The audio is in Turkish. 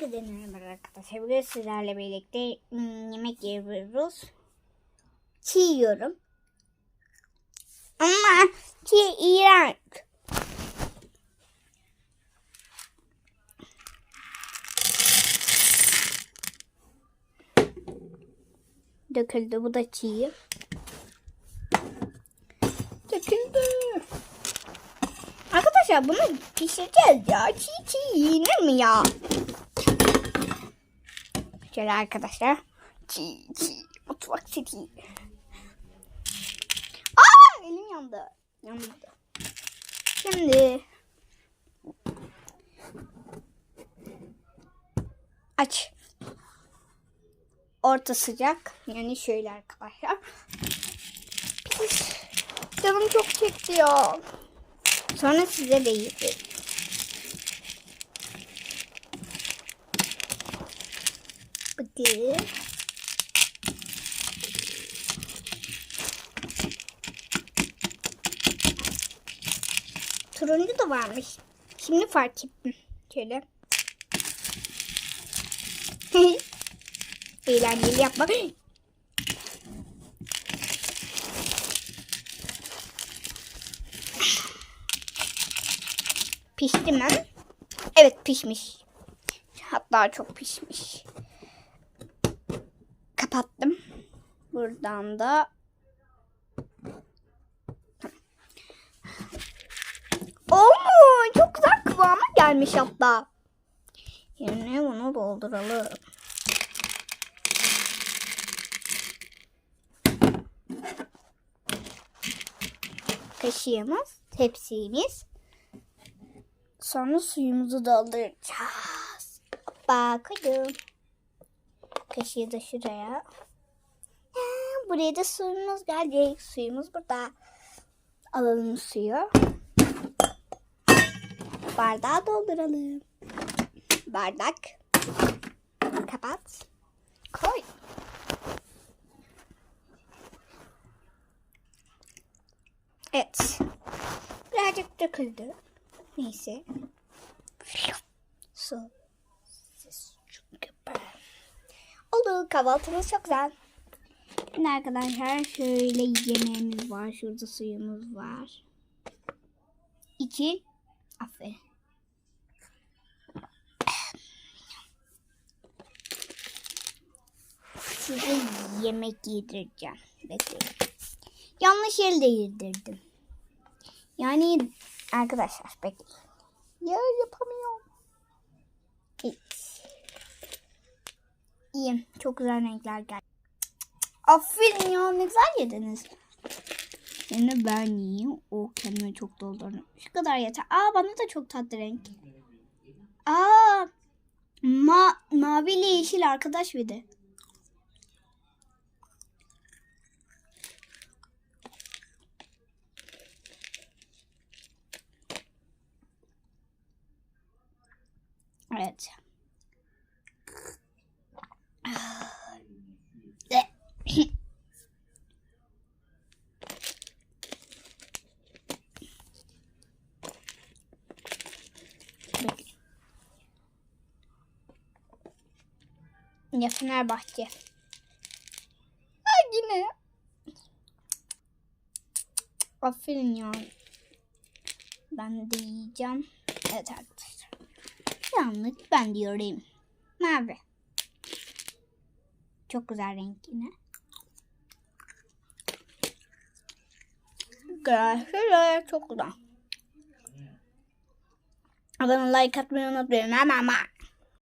Gidelim arkadaşlar. Bugün sizlerle birlikte hmm, yemek yiyoruz. Çiğ yiyorum. Ama çiğ iğrenç. Döküldü. Bu da çiğ. Döküldü. Arkadaşlar bunu pişireceğiz ya. Çiğ çiğ yenir mi ya? Şöyle arkadaşlar. Çiğ çiğ. Mutfak çiğ. Aa elim yandı. Yandı. Şimdi aç. Orta sıcak. Yani şöyle arkadaşlar. Canım çok çekti ya. Sonra size de. Bakın. Turuncu da varmış. Şimdi fark ettim. Şöyle. Eğlenceli yapma. Pişti mi? Evet pişmiş. Hatta çok pişmiş. Kapattım. Buradan da Oo, çok güzel kıvama gelmiş hatta. Yerine bunu dolduralım. Kaşığımız, tepsimiz. Sonra suyumuzu dolduracağız. Koydum. Kaşığı da şuraya. Buraya da suyumuz gelecek. Suyumuz burada. Alalım suyu. Bardağı dolduralım. Bardak. Kapat. Koy. Evet. Birazcık döküldü. Neyse. Su. Ses çok güzel. Oldu. Kahvaltımız çok güzel. Şimdi arkadaşlar şöyle yemeğimiz var. Şurada suyumuz var. İki. Aferin. Size yemek yedireceğim. Bekleyin. Yanlış elde yedirdim. Yani arkadaşlar bekleyin. Ya yapamıyorum. Evet. İyiyim. Çok güzel renkler geldi. Aferin ya ne güzel yediniz. Şimdi ben yiyeyim. O kendime çok doldurdum. Şu kadar yeter. Aa bana da çok tatlı renk. Aa ma mavi ile yeşil arkadaş bir de. Evet. Ya Fenerbahçe. Ha yine. Aferin ya. Ben de yiyeceğim. Evet arkadaşlar. Yalnız ben diyorum. Mavi. Çok güzel renk yine. Güzel. Çok güzel. Abone like atmayı unutmayın. Ama ama.